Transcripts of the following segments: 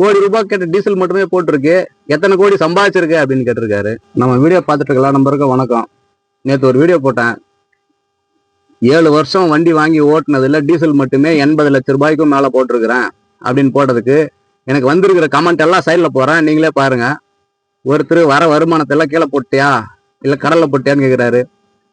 கோடி ரூபாய் கேட்ட டீசல் மட்டுமே போட்டிருக்கு. எத்தனை கோடி சம்பாதிச்சிருக்கு அப்படின்னு கேட்டிருக்காரு. நம்ம வீடியோ பார்த்துட்டு இருக்கலாம் நம்பருக்கு வணக்கம். நேற்று ஒரு வீடியோ போட்டேன். ஏழு வருஷம் வண்டி வாங்கி ஓட்டினதில் டீசல் மட்டுமே எண்பது லட்ச ரூபாய்க்கும் மேலே போட்டிருக்கிறேன் அப்படின்னு போட்டதுக்கு எனக்கு வந்திருக்கிற கமெண்ட் எல்லாம் சைடில் போகிறேன் நீங்களே பாருங்க. ஒருத்தர் வர வருமானத்தை எல்லாம் கீழே போட்டியா? இல்லை கடலில் போட்டியான்னு கேட்குறாரு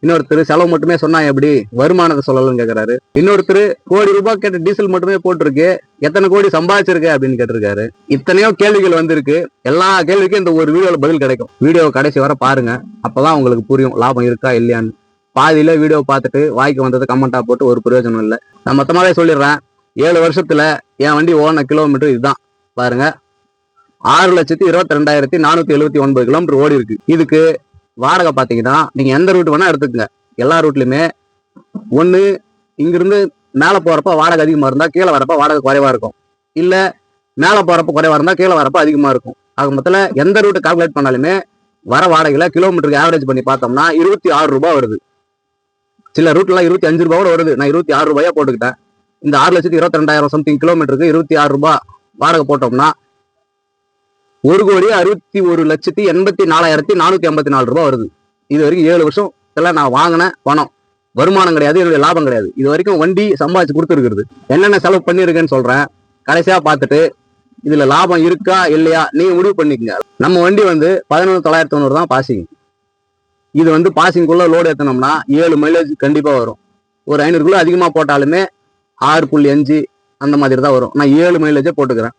இன்னொருத்தர் செலவு மட்டுமே சொன்னா எப்படி? வருமானத்தை சொல்லலன்னு கேக்குறாரு. இன்னொருத்தர் கோடி ரூபாய் கேட்ட டீசல் மட்டுமே போட்டிருக்கு. எத்தனை கோடி சம்பாதிச்சிருக்கு அப்படின்னு கேட்டிருக்காரு. இத்தனையோ கேள்விகள் வந்திருக்கு. எல்லா கேள்விக்கும் இந்த ஒரு வீடியோல பதில் கிடைக்கும். வீடியோ கடைசி வர பாருங்க. அப்பதான் உங்களுக்கு புரியும். லாபம் இருக்கா இல்லையான்னு. பாதியில வீடியோ பார்த்துட்டு வாய்க்கு வந்தது கமெண்டா போட்டு ஒரு பிரயோஜனம் இல்லை. நான் மொத்தமாவே சொல்லிடுறேன். ஏழு வருஷத்துல என் வண்டி ஓன கிலோமீட்டர் இதுதான். பாருங்க. ஆறு லட்சத்தி இருபத்தி ரெண்டாயிரத்தி நானூத்தி எழுபத்தி ஒன்பது கிலோமீட்டர் ஓடி இருக்கு இதுக்கு வாடகை பார்த்தீங்கன்னா நீங்கள் எந்த ரூட் வேணால் எடுத்துக்கங்க. எல்லா ரூட்லையுமே ஒன்று இங்கிருந்து மேலே போகிறப்ப வாடகை அதிகமாக இருந்தால் கீழே வரப்போ வாடகை குறைவாக இருக்கும். இல்லை மேலே போகிறப்ப குறைவாக இருந்தால் கீழே வரப்போ அதிகமாக இருக்கும். ஆக மொத்தத்தில் எந்த ரூட்டை கால்குலேட் பண்ணாலுமே வர வாடகையில் கிலோமீட்டருக்கு ஆவரேஜ் பண்ணி பார்த்தோம்னா இருபத்தி ஆறு ரூபாய் வருது. சில ரூட்லாம் இருபத்தி அஞ்சு ரூபாவோட வருது. நான் இருபத்தி ஆறு ரூபாயா போட்டுக்கிட்டேன். இந்த ஆறு லட்சத்தி இருபத்தி ரெண்டாயிரம் சம்திங் கிலோமீட்டருக்கு இருபத்தி ஆறு ரூபா வாடகை போட்டோம்னா ஒரு கோடி அறுபத்தி ஒரு லட்சத்தி எண்பத்தி நாலாயிரத்தி நானூற்றி ஐம்பத்தி நாலு ரூபா வருது. இது வரைக்கும் ஏழு வருஷம் இதெல்லாம் நான் வாங்கின பணம். வருமானம் கிடையாது என்னுடைய லாபம் கிடையாது. இது வரைக்கும் வண்டி சம்பாதிச்சு கொடுத்துருக்குறது. என்னென்ன செலவு பண்ணியிருக்கேன்னு சொல்கிறேன் கடைசியாக பார்த்துட்டு இதில் லாபம் இருக்கா இல்லையா நீங்கள் முடிவு பண்ணிக்கங்க. நம்ம வண்டி வந்து பதினொன்று தொள்ளாயிரத்தி தொண்ணூறு தான் பாசிங். இது வந்து பாசிங்குள்ளே லோடு ஏற்றினோம்னா ஏழு மைலேஜ் கண்டிப்பாக வரும். ஒரு ஐநூறுக்குள்ளே அதிகமாக போட்டாலுமே ஆறு புள்ளி அஞ்சு அந்த மாதிரி தான் வரும். நான் ஏழு மைலேஜே போட்டுக்கிறேன்.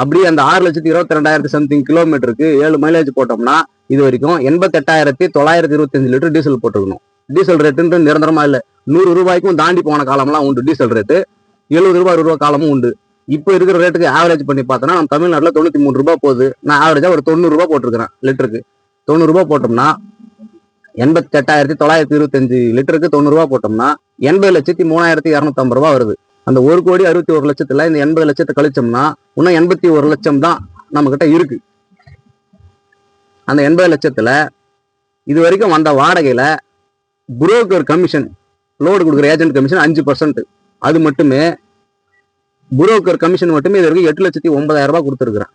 அப்படியே அந்த ஆறு லட்சத்தி இருபத்தி ரெண்டாயிரத்தி சம்திங் கிலோமீட்டருக்கு ஏழு மைலேஜ் போட்டோம்னா இது வரைக்கும் எண்பத்தெட்டாயிரத்தி தொள்ளாயிரத்தி இருபத்தஞ்சு லிட்டர் டீசல் போட்டுக்கணும் டீசல் ரேட்டுன்றது நிரந்தரமா இல்லை. நூறு ரூபாய்க்கும் தாண்டி போன காலம்லாம் உண்டு டீசல் ரேட்டு எழுபது ரூபாய் ரூபாய் காலமும் உண்டு. இப்போ இருக்கிற ரேட்டுக்கு ஆவரேஜ் பண்ணி பார்த்தோன்னா நம்ம தமிழ்நாட்டில் தொண்ணூற்றி மூணு ரூபாய் போகுது. நான் ஆவரேஜாக ஒரு தொண்ணூறு ரூபாய் போட்டிருக்கிறேன் லிட்டருக்கு. தொண்ணூறு ரூபாய் போட்டோம்னா எண்பத்தெட்டாயிரத்தி தொள்ளாயிரத்தி இருபத்தஞ்சு லிட்டருக்கு தொண்ணூறு ரூபாய் போட்டோம்னா எண்பது லட்சத்தி மூணாயிரத்தி இரநூத்தம்பது ரூபா வருது. அந்த ஒரு கோடி அறுபத்தி ஒரு லட்சத்துல இந்த எண்பது லட்சத்தை கழிச்சோம்னா இன்னும் எண்பத்தி ஒரு லட்சம் தான் நம்ம கிட்ட இருக்கு. அந்த எண்பது லட்சத்துல இது வரைக்கும் வந்த வாடகையில புரோக்கர் கமிஷன் லோடு கொடுக்குற ஏஜென்ட் கமிஷன் அஞ்சு பர்சன்ட் அது மட்டுமே புரோக்கர் கமிஷன் மட்டுமே இது வரைக்கும் எட்டு லட்சத்தி ஒன்பதாயிரம் ரூபாய் கொடுத்துருக்குறேன்.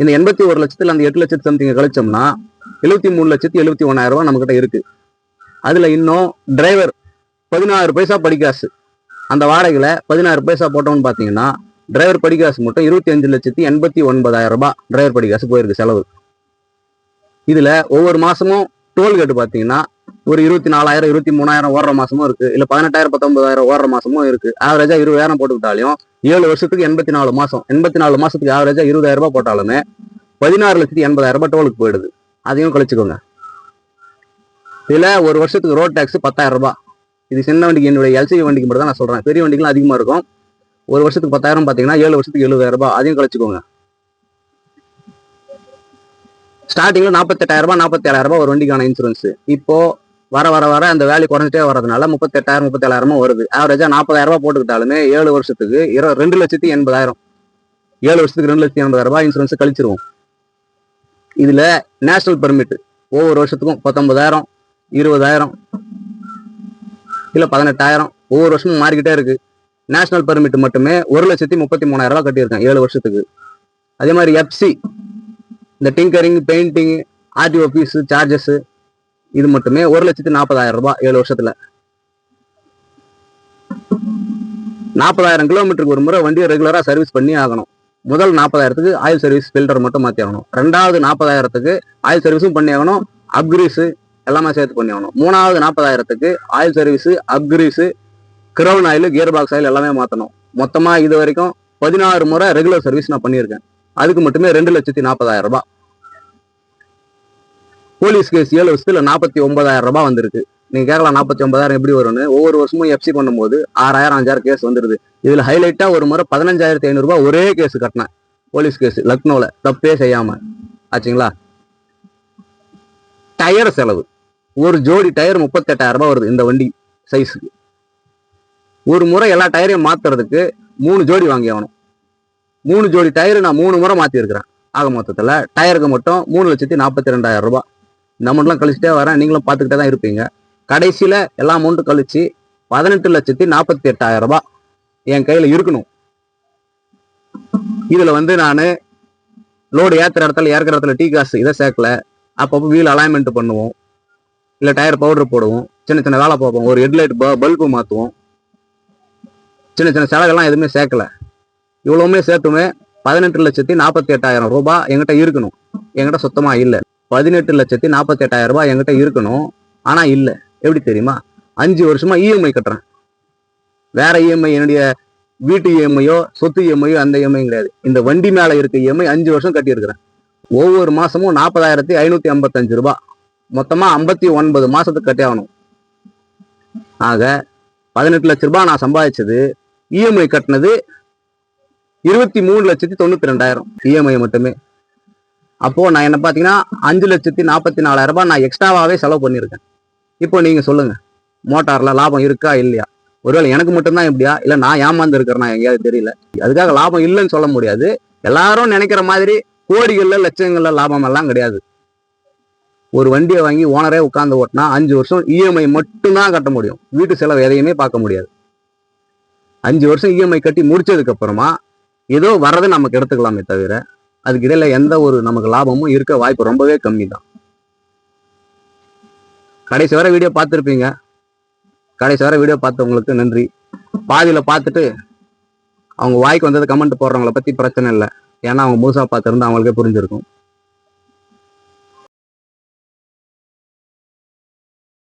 இந்த எண்பத்தி ஒரு லட்சத்துல அந்த எட்டு லட்சத்து சம்திங்க கழிச்சோம்னா எழுபத்தி மூணு லட்சத்தி எழுபத்தி ஒன்னாயிரம் ரூபாய் நம்ம கிட்ட இருக்கு. அதுல இன்னும் டிரைவர் பதினாறு பைசா படிக்காசு. அந்த வாடகையில் பதினாறு பைசா போட்டோம்னு பார்த்தீங்கன்னா டிரைவர் படிக்காசு மட்டும் இருபத்தி அஞ்சு லட்சத்தி எண்பத்தி ஒன்பதாயிரம் ரூபாய் டிரைவர் படிக்காசு போயிருக்கு செலவு. இதில் ஒவ்வொரு மாதமும் டோல்கேட்டு பார்த்தீங்கன்னா ஒரு இருபத்தி நாலாயிரம் இருபத்தி மூணாயிரம் ஓடுற மாசமும் இருக்கு. இல்ல பதினெட்டாயிரம் பத்தொன்பதாயிரம் ஓடுற மாசமும் இருக்கு. ஆவரேஜா இருபதாயிரம் போட்டுக்கிட்டாலும் ஏழு வருஷத்துக்கு எண்பத்தி நாலு மாசம். எண்பத்தி நாலு மாசத்துக்கு ஆவரேஜா இருபதாயிரம் ரூபாய் போட்டாலுமே பதினாறு லட்சத்தி எண்பதாயிரம் ரூபாய் டோலுக்கு போயிடுது. அதையும் கழிச்சுக்கோங்க. இதுல ஒரு வருஷத்துக்கு ரோட் டேக்ஸ் பத்தாயிரம் ரூபாய். இது சின்ன வண்டிக்கு என்னுடைய எல்சிவி வண்டிக்கு மட்டும் தான் நான் சொல்றேன். பெரிய வண்டிக்குலாம் அதிகமா இருக்கும். ஒரு வருஷத்துக்கு பத்தாயிரம் பார்த்தீங்கன்னா ஏழு வருஷத்துக்கு எழுபதாயிரம் ரூபாய் அதையும் கழிச்சுக்கோங்க. ஸ்டார்டிங்கில் நாற்பத்தெட்டாயிரம் ரூபாய் நாற்பத்தேழாயிரம் ரூபாய் ஒரு வண்டிக்கான இன்சூரன்ஸ் இப்போ வர வர வர அந்த வேல்யூ குறைஞ்சிட்டே வரதுனால முப்பத்தெட்டாயிரம் முப்பத்தேழாயிரமா வருது. ஆவரேஜா நாற்பதாயிரம் ரூபாய் போட்டுக்கிட்டாலுமே ஏழு வருஷத்துக்கு இரு ரெண்டு லட்சத்தி எண்பதாயிரம். ஏழு வருஷத்துக்கு ரெண்டு லட்சத்தி எண்பதாயிரம் ரூபாய் இன்சூரன்ஸ் கழிச்சிருவோம். இதுல நேஷனல் பெர்மிட் ஒவ்வொரு வருஷத்துக்கும் பத்தொன்பதாயிரம் இருபதாயிரம் இல்லை பதினெட்டாயிரம். ஒவ்வொரு வருஷமும் மாறிக்கிட்டே இருக்கு. நேஷனல் பெர்மிட் மட்டுமே ஒரு லட்சத்தி முப்பத்தி மூணாயிரம் ரூபா கட்டியிருக்கேன் ஏழு வருஷத்துக்கு. அதே மாதிரி எஃப்சி இந்த tinkering painting RTO fees charges இது மட்டுமே ஒரு லட்சத்தி நாற்பதாயிரம் ரூபாய் ஏழு வருஷத்துல. நாற்பதாயிரம் கிலோமீட்டருக்கு ஒரு முறை வண்டியை ரெகுலராக சர்வீஸ் பண்ணி ஆகணும். முதல் நாற்பதாயிரத்துக்கு ஆயில் சர்வீஸ் ஃபில்டர் மட்டும் மாற்றி ஆகணும். ரெண்டாவது நாற்பதாயிரத்துக்கு ஆயில் சர்வீஸும் பண்ணி ஆகணும். அப்கிரீஸு எல்லாமே சேர்த்து பண்ணி ஆகணும் மூணாவது நாற்பதாயிரத்துக்கு oil service அப்கிரீஸ் crown oil gear box oil எல்லாமே மாத்தணும். மொத்தமா இது வரைக்கும் பதினாறு முறை ரெகுலர் சர்வீஸ் நான் பண்ணியிருக்கேன். அதுக்கு மட்டுமே ரெண்டு லட்சத்தி நாற்பதாயிரம் ரூபாய். போலீஸ் கேஸ் ஏழு வருஷத்தில் நாற்பத்தி ஒன்பதாயிரம் ரூபாய் வந்திருக்கு. நீங்க கேட்கலாம் நாற்பத்தி ஒன்பதாயிரம் எப்படி வரும்னு. ஒவ்வொரு வருஷமும் எஃப்சி பண்ணும்போது ஆறாயிரம் அஞ்சாயிரம் கேஸ் வந்துருது. இதுல ஹைலைட்டா ஒரு முறை பதினஞ்சாயிரத்தி ஐநூறு ரூபாய் ஒரே கேஸ் கட்டினேன். போலீஸ் கேஸ் லக்னோல. தப்பே செய்யாம. ஆச்சுங்களா? டயர் செலவு. ஒரு ஜோடி டயர் முப்பத்தெட்டாயிரம் ரூபாய் வருது இந்த வண்டி சைஸுக்கு ஒரு முறை எல்லா டயரையும் மாத்துறதுக்கு மூணு ஜோடி வாங்கி ஆகணும். மூணு ஜோடி டயர் நான் மூணு முறை மாற்றிருக்கிறேன் ஆக மொத்தத்தில் டயருக்கு மட்டும் மூணு லட்சத்தி நாற்பத்தி ரெண்டாயிரம் ரூபாய். இந்த அமௌண்ட்லாம் கழிச்சுட்டே வரேன். நீங்களும் பார்த்துக்கிட்டே தான் இருப்பீங்க. கடைசியில் எல்லா அமௌண்ட்டும் கழிச்சு பதினெட்டு லட்சத்தி நாற்பத்தி எட்டாயிரம் ரூபாய் என் கையில் இருக்கணும். இதில் வந்து நான் லோடு ஏற்றுற இடத்துல இறக்குற இடத்துல டீ காசு இதை சேர்க்கல. அப்பப்போ வீல் அலைன்மெண்ட் பண்ணுவோம். இல்லை டயர் பவுடர் போடுவோம். சின்ன சின்ன வேலை பார்ப்போம். ஒரு ஹெட்லைட் பல்பு மாற்றுவோம் சின்ன சின்ன செலவெல்லாம் எதுவுமே சேர்க்கல. இவ்வளவுமே சேர்த்துமே பதினெட்டு லட்சத்தி நாற்பத்தி எட்டாயிரம் ரூபாய் எங்கிட்ட இருக்கணும். எங்கிட்ட சுத்தமாக இல்லை. பதினெட்டு லட்சத்தி நாற்பத்தி எட்டாயிரம் ரூபாய் எங்கிட்ட இருக்கணும். ஆனால் இல்லை. எப்படி தெரியுமா? அஞ்சு வருஷமா இஎம்ஐ கட்டுறேன். வேற இஎம்ஐ என்னுடைய வீட்டு இஎம்ஐயோ சொத்து இஎம்ஐயோ அந்த இஎம்ஐ கிடையாது. இந்த வண்டி மேலே இருக்க இஎம்ஐ அஞ்சு வருஷம் கட்டியிருக்கிறேன். ஒவ்வொரு மாசமும் நாற்பதாயிரத்தி ஐநூற்றி ஐம்பத்தஞ்சு ரூபாய். மொத்தமா ஐம்பத்தி ஒன்பது மாசத்துக்கு கட்டே ஆகணும். ஆக பதினெட்டு லட்ச ரூபாய் நான் சம்பாதிச்சது இஎம்ஐ கட்டினது இருபத்தி மூணு லட்சத்தி தொண்ணூத்தி ரெண்டாயிரம். இஎம்ஐ மட்டுமே. அப்போ நான் என்ன பாத்தீங்கன்னா அஞ்சு லட்சத்தி நாற்பத்தி நாலாயிரம் ரூபாய் நான் எக்ஸ்ட்ராவாவே செலவு பண்ணியிருக்கேன். இப்போ நீங்க சொல்லுங்க மோட்டார்ல லாபம் இருக்கா இல்லையா? ஒருவேளை எனக்கு மட்டும்தான் இப்படியா? இல்ல நான் ஏமாந்து இருக்கிறேன்னா எங்கேயாவது தெரியல. அதுக்காக லாபம் இல்லைன்னு சொல்ல முடியாது. எல்லாரும் நினைக்கிற மாதிரி கோடிகள்ல லட்சங்கள்ல லாபம் எல்லாம் கிடையாது. ஒரு வண்டியை வாங்கி ஓனரே உட்காந்து ஓட்டினா அஞ்சு வருஷம் இஎம்ஐ மட்டும்தான் கட்ட முடியும். வீட்டு செலவு எதையுமே பார்க்க முடியாது. அஞ்சு வருஷம் இஎம்ஐ கட்டி முடிச்சதுக்கு அப்புறமா ஏதோ வர்றதை நமக்கு எடுத்துக்கலாமே தவிர அதுக்கு இடையில எந்த ஒரு நமக்கு லாபமும் இருக்க வாய்ப்பு ரொம்பவே கம்மி தான். கடைசி வர வீடியோ பார்த்துருப்பீங்க. கடைசி வர வீடியோ பார்த்தவங்களுக்கு நன்றி. பாதியில பார்த்துட்டு அவங்க வாய்க்கு வந்தது கமெண்ட் போடுறவங்கள பத்தி பிரச்சனை இல்லை. ஏன்னா அவங்க முழுசா பார்த்துருந்து அவங்களுக்கே புரிஞ்சிருக்கும்.